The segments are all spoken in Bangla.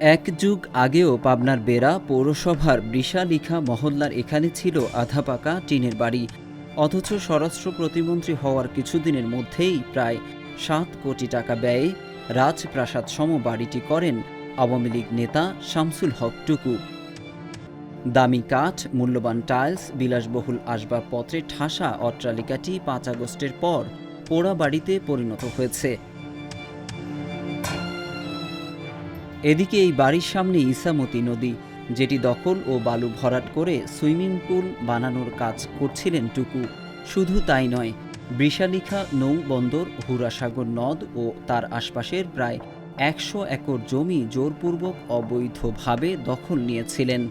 এক যুগ আগেও পাবনার বেড়া পৌরসভার বৃষালিখা মহল্লার এখানে ছিল আধা পাকা টিনের বাড়ি। অথচ স্বরাষ্ট্র প্রতিমন্ত্রী হওয়ার কিছুদিনের মধ্যেই প্রায় সাত কোটি টাকা ব্যয়ে রাজপ্রাসাদ সম বাড়িটি করেন আওয়ামী লীগ নেতা শামসুল হক টুকু। দামি কাঠ, মূল্যবান টাইলস, বিলাসবহুল আসবাবপত্রে ঠাসা অট্টালিকাটি পাঁচ আগস্টের পর পোড়া বাড়িতে পরিণত হয়েছে। এদিকে এই বাড়ির সামনে ইসামতি নদী, যেটি দখল ও বালু ভরাট করে সুইমিং পুল বানানোর কাজ করছিলেন টুকু। শুধু তাই নয়, বৃষালিখা নৌ বন্দর হুরাসাগর নদ ও তার আশপাশের প্রায় একশো একর জমি জোরপূর্বক অবৈধভাবে দখল নিয়েছিলেন।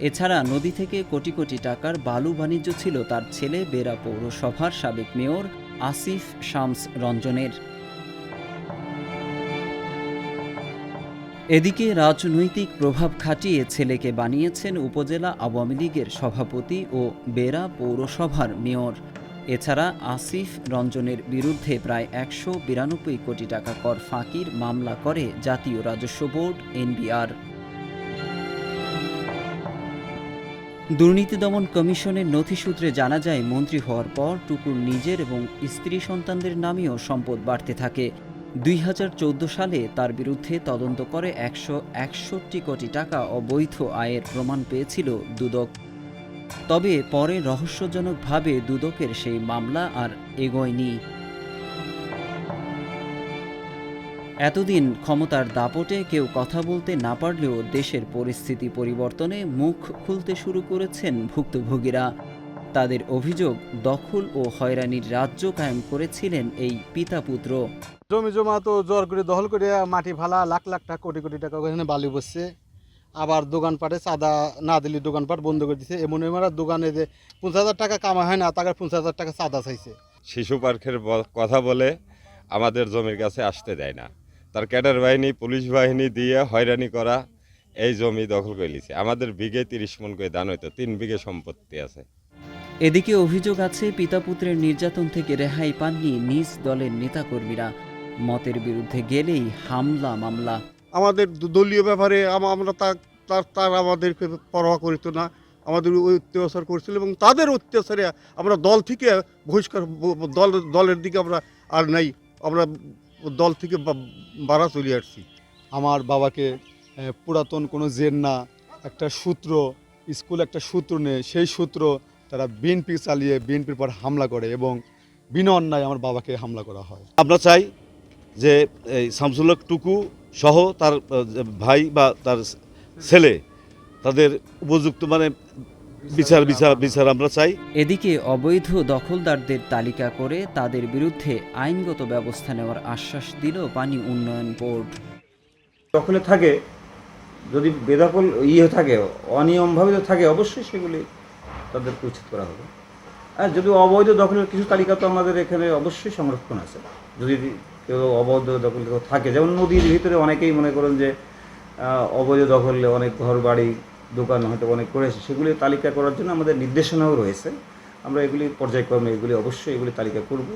এছাড়া নদী থেকে কোটি কোটি টাকার বালু বাণিজ্য ছিল তার ছেলে বেরা পৌরসভার সাবেক মেয়র আসিফ শামস রঞ্জনের। এদিকে রাজনৈতিক প্রভাব খাটিয়ে ছেলেকে বানিয়েছেন উপজেলা আওয়ামী লীগের সভাপতি ও বেরা পৌরসভার মেয়র। এছাড়া আসিফ রঞ্জনের বিরুদ্ধে প্রায় একশো বিরানব্বই কোটি টাকা কর ফাঁকির মামলা করে জাতীয় রাজস্ব বোর্ড, এনবিআর। দুর্নীতি দমন কমিশনের নথিসূত্রে জানা যায়, মন্ত্রী হওয়ার পর টুকুর নিজের এবং স্ত্রী সন্তানদের নামেও সম্পদ বাড়তে থাকে। দুই হাজার চৌদ্দ সালে তার বিরুদ্ধে তদন্ত করে একশো একষট্টি কোটি টাকা অবৈধ আয়ের প্রমাণ পেয়েছিল দুদক। তবে পরে রহস্যজনকভাবে দুদকের সেই মামলা আর এগোয়নি। এতদিন ক্ষমতার দাপটে কেউ কথা বলতে না পারলেও দেশের পরিস্থিতি পরিবর্তনে মুখ খুলতে শুরু করেছেন ভুক্তভোগীরা। তাদের অভিযোগ, দখল ও হয়রানির রাজ্য কায়েম করেছিলেন এই পিতা পুত্র জমি জমা তো জোর করে দখল করে মাটি ফালা লাখ লাখ টাকা কোটি কোটি টাকা ওখানে বালি বসছে। আবার দোকানপাটে চাঁদা না দিলে দোকানপাট বন্ধ করে দিচ্ছে এমন এমন দোকানে যে পঞ্চাশ হাজার টাকা কামা হয় না তাকে পঞ্চাশ হাজার টাকা চাঁদা চাইছে। শিশু পার্কের কথা বলে আমাদের জমির কাছে আসতে দেয় না। তার ক্যাডার বাহিনী পুলিশ বাহিনী দিয়ে হয়রানি করা এই জমি দখল করে নিছে। আমাদের বিঘে তিরিশ মন করে দান হইতো তিন বিঘে সম্পত্তি আছে। এদিকে অভিযোগ আছে পিতা পুত্রের নির্যাতন থেকে রেহাই পাননি নিজ দলের নেতাকর্মীরা। মতের বিরুদ্ধে গেলেই হামলা মামলা। আমাদের দলীয় ব্যাপারে আমরা তার তার আমাদেরকে পরোয়া করিত না। আমাদের ওই অত্যাচার করছিল এবং তাদের অত্যাচারে আমরা দল থেকে বহিষ্কার দল দলের দিকে আমরা আর নাই। আমরা দল থেকে বাড়া চলে আসছি। আমার বাবাকে পুরাতন কোনো জেন না একটা সূত্র স্কুল একটা সূত্র নেই সেই সূত্র তারা বিএনপি চালিয়ে বিএনপির পর হামলা করে এবং বিনা অন্যায় আমার বাবাকে হামলা করা হয়। আমরা চাই যে এই শামসুল হক টুকু সহ তার ভাই বা তার ছেলে তাদের উপযুক্ত মানে বিচার বিচার বিচার আমরা চাই। এদিকে অবৈধ দখলদারদের তালিকা করে তাদের বিরুদ্ধে আইনগত ব্যবস্থা নেওয়ার আশ্বাস দিল পানি উন্নয়ন বোর্ড। দখলে থাকে যদি বেদখল ইয়ে থাকে অনিয়মভাবে যদি থাকে অবশ্যই সেগুলি তাদের উচিত করা হবে। আর যদি অবৈধ দখলের কিছু তালিকা তো আমাদের এখানে অবশ্যই সংরক্ষণ আছে। যদি কেউ অবৈধ দখল কেউ থাকে। যেমন নদীর ভিতরে অনেকেই মনে করেন যে অবৈধ দখলে অনেক ঘর বাড়ি দোকান হয়তো অনেক করেছে। সেগুলি তালিকা করার জন্য আমাদের নির্দেশনাও রয়েছে। আমরা এগুলি পর্যায়ক্রমে এগুলি অবশ্যই এগুলি তালিকা করব।